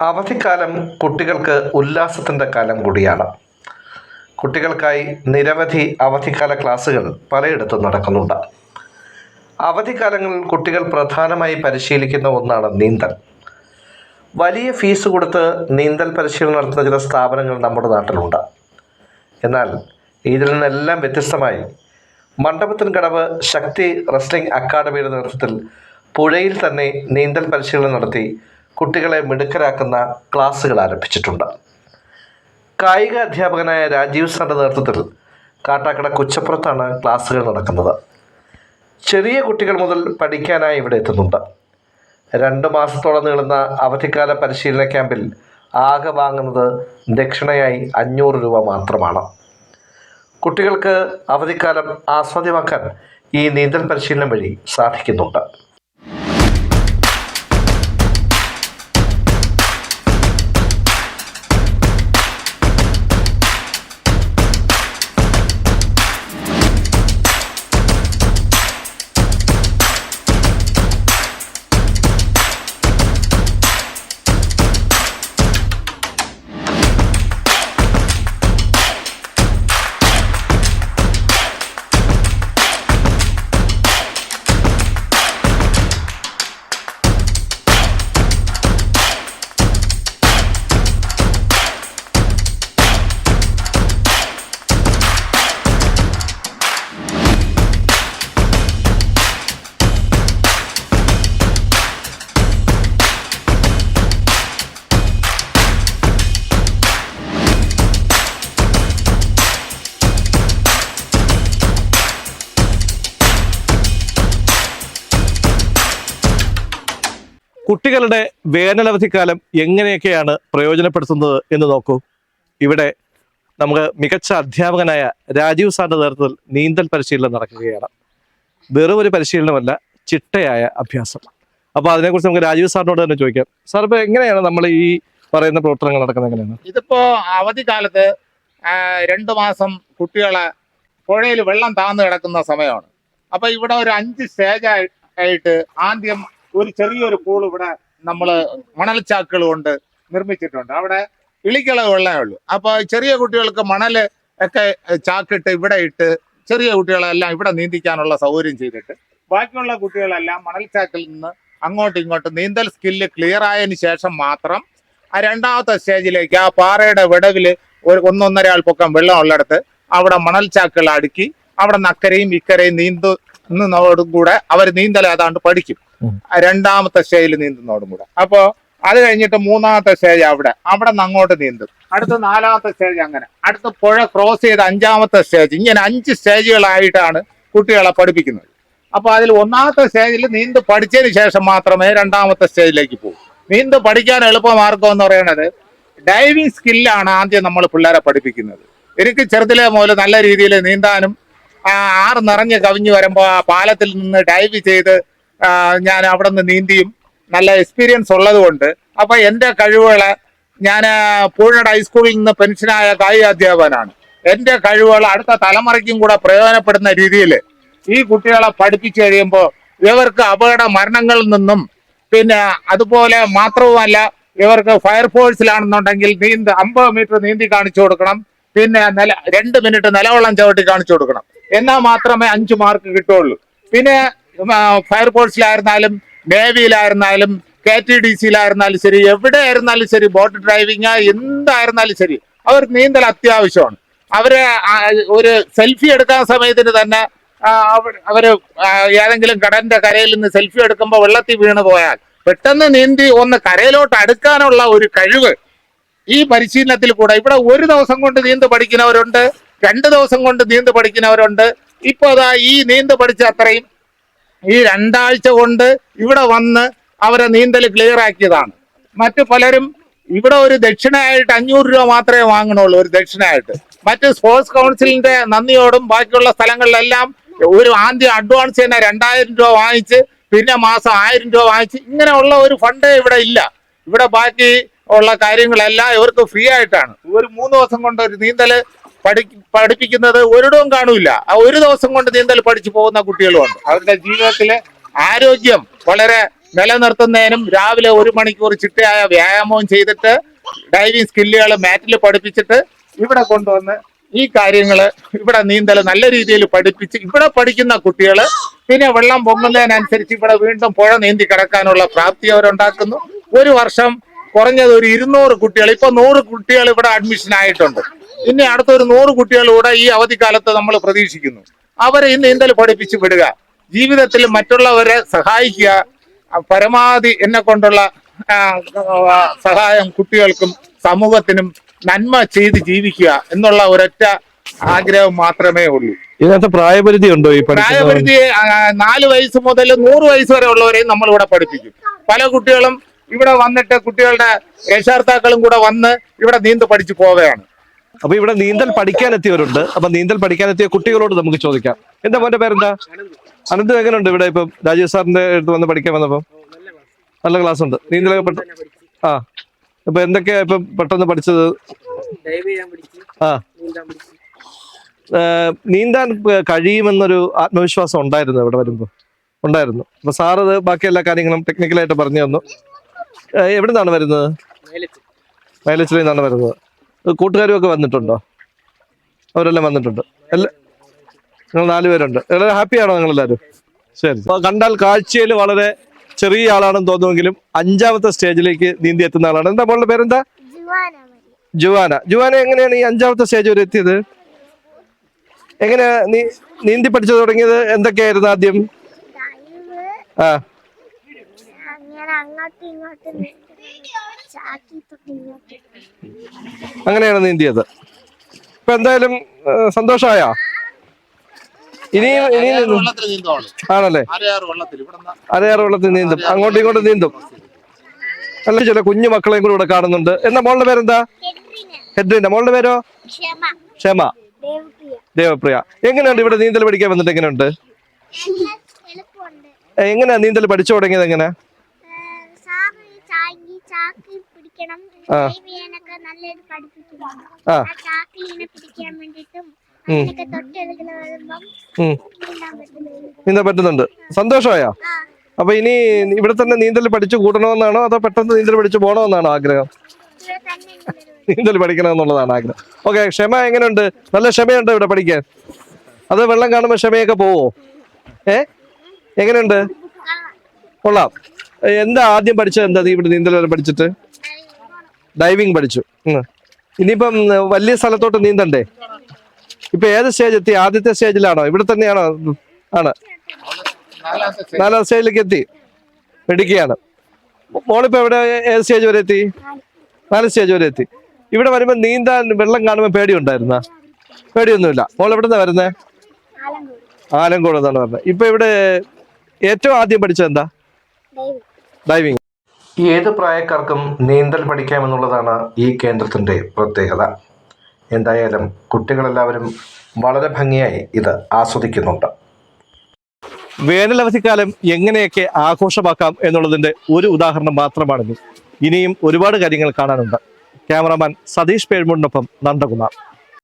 അവധിക്കാലം കുട്ടികൾക്ക് ഉല്ലാസത്തിന്റെ കാലം കൂടിയാണ്. കുട്ടികൾക്കായി നിരവധി അവധിക്കാല ക്ലാസ്സുകൾ പലയിടത്തും നടക്കുന്നുണ്ട്. അവധിക്കാലങ്ങളിൽ കുട്ടികൾ പ്രധാനമായി പരിശീലിക്കുന്ന ഒന്നാണ് നീന്തൽ. വലിയ ഫീസ് കൊടുത്ത് നീന്തൽ പരിശീലനം നടത്തുന്ന ചില സ്ഥാപനങ്ങൾ നമ്മുടെ നാട്ടിലുണ്ട്. എന്നാൽ ഇതിൽ നിന്നെല്ലാം വ്യത്യസ്തമായി മണ്ഡപത്തിൻ കടവ് ശക്തി റെസ്ലിംഗ് അക്കാദമിയുടെ നേതൃത്വത്തിൽ പുഴയിൽ തന്നെ നീന്തൽ പരിശീലനം നടത്തി കുട്ടികളെ മിടുക്കരാക്കുന്ന ക്ലാസ്സുകൾ ആരംഭിച്ചിട്ടുണ്ട്. കായിക അധ്യാപകനായ രാജീവ് സാറിന്റെ നേതൃത്വത്തിൽ കാട്ടാക്കട കുച്ചപ്പുറത്താണ് ക്ലാസ്സുകൾ നടക്കുന്നത്. ചെറിയ കുട്ടികൾ മുതൽ പഠിക്കാനായി ഇവിടെ എത്തുന്നുണ്ട്. രണ്ട് മാസത്തോളം നീളുന്ന അവധിക്കാല പരിശീലന ക്യാമ്പിൽ ആകെ വാങ്ങുന്നത് ദക്ഷിണയായി അഞ്ഞൂറ് രൂപ മാത്രമാണ്. കുട്ടികൾക്ക് അവധിക്കാലം ആസ്വാദ്യമാക്കാൻ ഈ നീന്തൽ പരിശീലനം വഴി സാധിക്കുന്നുണ്ട്. കുട്ടികളുടെ വേനലവധിക്കാലം എങ്ങനെയൊക്കെയാണ് പ്രയോജനപ്പെടുത്തുന്നത് എന്ന് നോക്കൂ. ഇവിടെ നമുക്ക് മികച്ച അധ്യാപകനായ രാജീവ് സാറിന്റെ നേതൃത്വത്തിൽ നീന്തൽ പരിശീലനം നടക്കുകയാണ്. വെറും ഒരു പരിശീലനമല്ല ചിട്ടയായ അഭ്യാസം. അപ്പോൾ അതിനെക്കുറിച്ച് നമുക്ക് രാജീവ് സാറിനോട് തന്നെ ചോദിക്കാം. സാർ ഇപ്പോൾ എങ്ങനെയാണ് നമ്മൾ ഈ പറയുന്ന പ്രവർത്തനങ്ങൾ നടക്കുന്നത് എങ്ങനെയാണ്? ഇതിപ്പോ അവധിക്കാലത്ത് രണ്ടു മാസം കുട്ടികളെ പുഴയിൽ വെള്ളം താന്നു കിടക്കുന്ന സമയമാണ്. അപ്പൊ ഇവിടെ ഒരു അഞ്ച് സ്റ്റേജ് ആയിട്ട് ആദ്യം ഒരു ചെറിയൊരു പൂൾ ഇവിടെ നമ്മൾ മണൽച്ചാക്കുകൾ കൊണ്ട് നിർമ്മിച്ചിട്ടുണ്ട്. അവിടെ ഇളിക്കള വെള്ളമേ ഉള്ളൂ. അപ്പൊ ചെറിയ കുട്ടികൾക്ക് മണൽ ഒക്കെ ചാക്കിട്ട് ഇവിടെ ഇട്ട് ചെറിയ കുട്ടികളെല്ലാം ഇവിടെ നീന്തിക്കാനുള്ള സൗകര്യം ചെയ്തിട്ട് ബാക്കിയുള്ള കുട്ടികളെല്ലാം മണൽച്ചാക്കിൽ നിന്ന് അങ്ങോട്ടും ഇങ്ങോട്ടും നീന്തൽ സ്കില്ല് ക്ലിയർ ആയതിനു ശേഷം മാത്രം ആ രണ്ടാമത്തെ സ്റ്റേജിലേക്ക് ആ പാറയുടെ വിടവിൽ ഒരു ഒന്നൊന്നര ആൾ പൊക്കം വെള്ളം ഉള്ളിടത്ത് അവിടെ മണൽച്ചാക്കുകൾ അടുക്കി അവിടെ നക്കരയും ഇക്കരയും നീന്തുന്നതോടും കൂടെ അവർ നീന്തൽ ഏതാണ്ട് പഠിക്കും. രണ്ടാമത്തെ സ്റ്റേജിൽ നീന്തുന്നതോടും കൂടെ. അപ്പോ അത് കഴിഞ്ഞിട്ട് മൂന്നാമത്തെ സ്റ്റേജ് അവിടെ. അവിടെ നിന്ന് അങ്ങോട്ട് നീന്തും. അടുത്ത നാലാമത്തെ സ്റ്റേജ് അങ്ങനെ. അടുത്ത പുഴ ക്രോസ് ചെയ്ത അഞ്ചാമത്തെ സ്റ്റേജ്. ഇങ്ങനെ അഞ്ച് സ്റ്റേജുകളായിട്ടാണ് കുട്ടികളെ പഠിപ്പിക്കുന്നത്. അപ്പൊ അതിൽ ഒന്നാമത്തെ സ്റ്റേജിൽ നീന്ത് പഠിച്ചതിന് ശേഷം മാത്രമേ രണ്ടാമത്തെ സ്റ്റേജിലേക്ക് പോകൂ. നീന്ത് പഠിക്കാൻ എളുപ്പമാർഗം എന്ന് പറയുന്നത് ഡൈവിംഗ് സ്കില്ലാണ് ആദ്യം നമ്മൾ പിള്ളേരെ പഠിപ്പിക്കുന്നത്. എനിക്ക് ചെറുതിലെ മുതൽ നല്ല രീതിയിൽ നീന്താനും ആറ് നിറഞ്ഞ് കവിഞ്ഞു വരുമ്പോൾ ആ പാലത്തിൽ നിന്ന് ഡൈവ് ചെയ്ത് ഞാൻ അവിടെ നിന്ന് നീന്തിയും. നല്ല എക്സ്പീരിയൻസ് ഉള്ളത് കൊണ്ട് എന്റെ കഴിവുകളെ ഞാൻ പൂഴ്നട് ഹൈസ്കൂളിൽ നിന്ന് പെൻഷനായ കായിക അധ്യാപകനാണ്. എന്റെ കഴിവുകൾ അടുത്ത തലമുറയ്ക്കും കൂടെ പ്രയോജനപ്പെടുന്ന രീതിയിൽ ഈ കുട്ടികളെ പഠിപ്പിച്ചു കഴിയുമ്പോൾ ഇവർക്ക് അപകട മരണങ്ങളിൽ നിന്നും പിന്നെ അതുപോലെ മാത്രവുമല്ല ഇവർക്ക് ഫയർഫോഴ്സിലാണെന്നുണ്ടെങ്കിൽ നീന്ത് അമ്പത് മീറ്റർ നീന്തി കാണിച്ചു കൊടുക്കണം. പിന്നെ നില രണ്ട് മിനിറ്റ് നിലവെള്ളം ചവിട്ടി കാണിച്ചു കൊടുക്കണം. എന്നാൽ മാത്രമേ അഞ്ച് മാർക്ക് കിട്ടുള്ളൂ പിന്നെ ഫയർഫോഴ്സിലായിരുന്നാലും നേവിയിലായിരുന്നാലും കെ ടി ഡി സിയിലായിരുന്നാലും ശരി എവിടെ ആയിരുന്നാലും ശരി ബോട്ട് ഡ്രൈവിങ് എന്തായിരുന്നാലും ശരി അവർ നീന്തൽ അത്യാവശ്യമാണ്. അവർ ഒരു സെൽഫി എടുക്കാൻ സമയത്തിന് തന്നെ അവർ ഏതെങ്കിലും കടന്റെ കരയിൽ നിന്ന് സെൽഫി എടുക്കുമ്പോൾ വെള്ളത്തിൽ വീണ് പോയാൽ പെട്ടെന്ന് നീന്തി ഒന്ന് കരയിലോട്ട് അടുക്കാനുള്ള ഒരു കഴിവ് ഈ പരിശീലനത്തിൽ കൂടെ. ഇവിടെ ഒരു ദിവസം കൊണ്ട് നീന്ത് പഠിക്കുന്നവരുണ്ട്. രണ്ട് ദിവസം കൊണ്ട് നീന്ത് പഠിക്കുന്നവരുണ്ട്. ഇപ്പൊ അതാ ഈ നീന്ത് പഠിച്ച അത്രയും ഈ രണ്ടാഴ്ച കൊണ്ട് ഇവിടെ വന്ന് അവരെ നീന്തൽ ക്ലിയർ ആക്കിയതാണ്. മറ്റു പലരും ഇവിടെ ഒരു ദക്ഷിണയായിട്ട് അഞ്ഞൂറ് രൂപ മാത്രമേ വാങ്ങണുള്ളൂ ഒരു ദക്ഷിണയായിട്ട്. മറ്റ് സ്പോർട്സ് കൗൺസിലിന്റെ നന്ദിയോടും ബാക്കിയുള്ള സ്ഥലങ്ങളിലെല്ലാം ഒരു ആദ്യം അഡ്വാൻസ് തന്നെ രണ്ടായിരം രൂപ വാങ്ങിച്ച് പിന്നെ മാസം ആയിരം രൂപ വാങ്ങിച്ച് ഇങ്ങനെയുള്ള ഒരു ഫണ്ട് ഇവിടെ ഇല്ല. ഇവിടെ ബാക്കി ഉള്ള കാര്യങ്ങളെല്ലാം ഇവർക്ക് ഫ്രീ ആയിട്ടാണ്. ഒരു മൂന്ന് ദിവസം കൊണ്ട് ഒരു നീന്തൽ പഠി പഠിപ്പിക്കുന്നത് ഒരിടവും കാണൂല. ആ ഒരു ദിവസം കൊണ്ട് നീന്തൽ പഠിച്ചു പോകുന്ന കുട്ടികളുമുണ്ട്. അവരുടെ ജീവിതത്തിലെ ആരോഗ്യം വളരെ നിലനിർത്തുന്നതിനും രാവിലെ ഒരു മണിക്കൂർ ചിട്ടയായ വ്യായാമവും ചെയ്തിട്ട് ഡൈവിങ് സ്കില്ലുകൾ മാറ്റിൽ പഠിപ്പിച്ചിട്ട് ഇവിടെ കൊണ്ടുവന്ന് ഈ കാര്യങ്ങൾ ഇവിടെ നീന്തൽ നല്ല രീതിയിൽ പഠിപ്പിച്ച് ഇവിടെ പഠിക്കുന്ന കുട്ടികൾ പിന്നെ വെള്ളം പൊങ്ങുന്നതിനനുസരിച്ച് ഇവിടെ വീണ്ടും പുഴ നീന്തി കിടക്കാനുള്ള പ്രാപ്തി അവരുണ്ടാക്കുന്നു. ഒരു വർഷം കുറഞ്ഞത് ഒരു ഇരുന്നൂറ് കുട്ടികൾ ഇപ്പൊ നൂറ് കുട്ടികൾ ഇവിടെ അഡ്മിഷൻ ആയിട്ടുണ്ട്. ഇനി അടുത്തൊരു നൂറ് കുട്ടികൾ കൂടെ ഈ അവധിക്കാലത്ത് നമ്മൾ പ്രതീക്ഷിക്കുന്നു. അവരെ ഇന്ന് നീന്തൽ പഠിപ്പിച്ച് വിടുക. ജീവിതത്തിൽ മറ്റുള്ളവരെ സഹായിക്കുക. പരമാവധി എന്നെ കൊണ്ടുള്ള സഹായം കുട്ടികൾക്കും സമൂഹത്തിനും നന്മ ചെയ്ത് ജീവിക്കുക എന്നുള്ള ഒരൊറ്റ ആഗ്രഹം മാത്രമേ ഉള്ളൂ. ഇതിനകത്ത് പ്രായപരിധി ഉണ്ടോ ഈ പ്രായപരിധി നാല് വയസ്സ് മുതൽ നൂറ് വയസ്സ് വരെ ഉള്ളവരെയും നമ്മൾ ഇവിടെ പഠിപ്പിക്കും. പല കുട്ടികളും ഇവിടെ വന്നിട്ട് കുട്ടികളുടെ രക്ഷകർത്താക്കളും കൂടെ വന്ന് ഇവിടെ നീന്ത് പഠിച്ചു പോവുകയാണ്. അപ്പൊ ഇവിടെ നീന്തൽ പഠിക്കാൻ എത്തിയവരുണ്ട് അപ്പൊ നീന്തൽ പഠിക്കാൻ എത്തിയ കുട്ടികളോട് നമുക്ക് ചോദിക്കാം. എന്താ മോന്റെ പേരെന്താ? അനന്ത് എങ്ങനെയുണ്ട് ഇവിടെ ഇപ്പം? രാജീവ് സാറിന്റെ അടുത്ത് വന്ന് പഠിക്കാൻ വന്നപ്പോ? നല്ല ക്ലാസ് ഉണ്ട്. നീന്തലൊക്കെ പെട്ട ആ. ഇപ്പൊ എന്തൊക്കെയാ ഇപ്പം പെട്ടെന്ന് പഠിച്ചത്? ആ. നീന്താൻ കഴിയുമെന്നൊരു ആത്മവിശ്വാസം ഉണ്ടായിരുന്നു ഇവിടെ വരുമ്പോൾ ഉണ്ടായിരുന്നു. അപ്പൊ സാറ് ബാക്കി എല്ലാ കാര്യങ്ങളും ടെക്നിക്കലായിട്ട് പറഞ്ഞു തന്നു. എവിടെ നിന്നാണ് വരുന്നത്? മൈലച്ചിൽ നിന്നാണ് വരുന്നത്. കൂട്ടുകാരും ഒക്കെ വന്നിട്ടുണ്ടോ? അവരെല്ലാം വന്നിട്ടുണ്ട്. എല്ലാ നിങ്ങൾ നാലുപേരുണ്ട് വളരെ ഹാപ്പിയാണോ നിങ്ങളെല്ലാവരും? ശരി അപ്പൊ കണ്ടാൽ കാഴ്ചയിൽ വളരെ ചെറിയ ആളാണെന്ന് തോന്നുമെങ്കിലും അഞ്ചാമത്തെ സ്റ്റേജിലേക്ക് നീന്തി എത്തുന്ന ആളാണ്. എന്താ മോളുടെ പേരെന്താ? ജുവാന. ജുവാന. എങ്ങനെയാണ് ഈ അഞ്ചാമത്തെ സ്റ്റേജ് വരെ എത്തിയത്? എങ്ങനെ നീ നീന്തി പഠിച്ചു തുടങ്ങിയത്? എന്തൊക്കെയായിരുന്നു ആദ്യം? ആ. അങ്ങനെയാണ് നീന്തിയത് ഇപ്പൊ എന്തായാലും സന്തോഷമായ ഇനി ഇനി ആണല്ലേ? അരയാറ് വെള്ളത്തിൽ? നീന്തും? അങ്ങോട്ടും ഇങ്ങോട്ടും നീന്തും? അല്ല ചില കുഞ്ഞു മക്കളെയും കൂടെ ഇവിടെ കാണുന്നുണ്ട്. എന്നാ മോളുടെ പേരെന്താ? ഹെഡ്രിന്റെ മോളുടെ പേരോ? ക്ഷമ. ക്ഷമ. ദേവപ്രിയ. ദേവപ്രിയ. എങ്ങനെയുണ്ട് ഇവിടെ നീന്തൽ പഠിക്കാൻ വന്നിട്ട് എങ്ങനെയുണ്ട്? എങ്ങനെയാ നീന്തൽ പഠിച്ചു തുടങ്ങിയത് എങ്ങനെ? നീന്താൻ പറ്റുന്നുണ്ട്. സന്തോഷമായോ? അപ്പൊ ഇനി ഇവിടെ തന്നെ നീന്തൽ പഠിച്ചു കൂട്ടണമെന്നാണോ അതോ പെട്ടെന്ന് നീന്തൽ പഠിച്ചു പോകണമെന്നാണോ ആഗ്രഹം? നീന്തൽ പഠിക്കണമെന്നുള്ളതാണ് ആഗ്രഹം. ഓക്കെ ക്ഷമ എങ്ങനെയുണ്ട്? നല്ല ക്ഷമയുണ്ടോ ഇവിടെ പഠിക്കാൻ? അത് വെള്ളം കാണുമ്പോൾ ക്ഷമയൊക്കെ പോവോ? ഏ? എങ്ങനെയുണ്ട്? കൊള്ളാം. എന്താ ആദ്യം പഠിച്ചത്? എന്താ നീ ഇവിടെ നീന്തൽ വരെ പഠിച്ചിട്ട്? ഡൈവിങ് പഠിച്ചു. ഇനിയിപ്പം വലിയ സ്ഥലത്തോട്ട് നീന്തണ്ടേ? ഇപ്പൊ ഏത് സ്റ്റേജ് എത്തി? ആദ്യത്തെ സ്റ്റേജിലാണോ ഇവിടെ തന്നെയാണോ? ആണ്. നാലാം സ്റ്റേജിലേക്ക് എത്തി. മെഡിക്കുകയാണ് മോളിപ്പോ എവിടെ? ഏത് സ്റ്റേജ് വരെ എത്തി? നാല് സ്റ്റേജ് വരെ എത്തി. ഇവിടെ വരുമ്പോ നീന്താൻ വെള്ളം കാണുമ്പോൾ പേടിയുണ്ടായിരുന്ന? പേടിയൊന്നുമില്ല. മോൾ എവിടെ നിന്നാ വരുന്നേ? ആലങ്കോട്. എന്നാണ് പറഞ്ഞത്. ഇപ്പൊ ഇവിടെ ഏറ്റവും ആദ്യം പഠിച്ചത് എന്താ? ഡൈവിംഗ് ഏത് പ്രായക്കാർക്കും നീന്തൽ പഠിക്കാമെന്നുള്ളതാണ് ഈ കേന്ദ്രത്തിന്റെ പ്രത്യേകത. എന്തായാലും കുട്ടികളെല്ലാവരും വളരെ ഭംഗിയായി ഇത് ആസ്വദിക്കുന്നുണ്ട്. വേനലവധിക്കാലം എങ്ങനെയൊക്കെ ആഘോഷമാക്കാം എന്നുള്ളതിന്റെ ഒരു ഉദാഹരണം മാത്രമാണിത്. ഇനിയും ഒരുപാട് കാര്യങ്ങൾ കാണാനുണ്ട്. ക്യാമറാമാൻ സതീഷ് പേഴ്മൂടിനൊപ്പം നന്ദകുമാർ.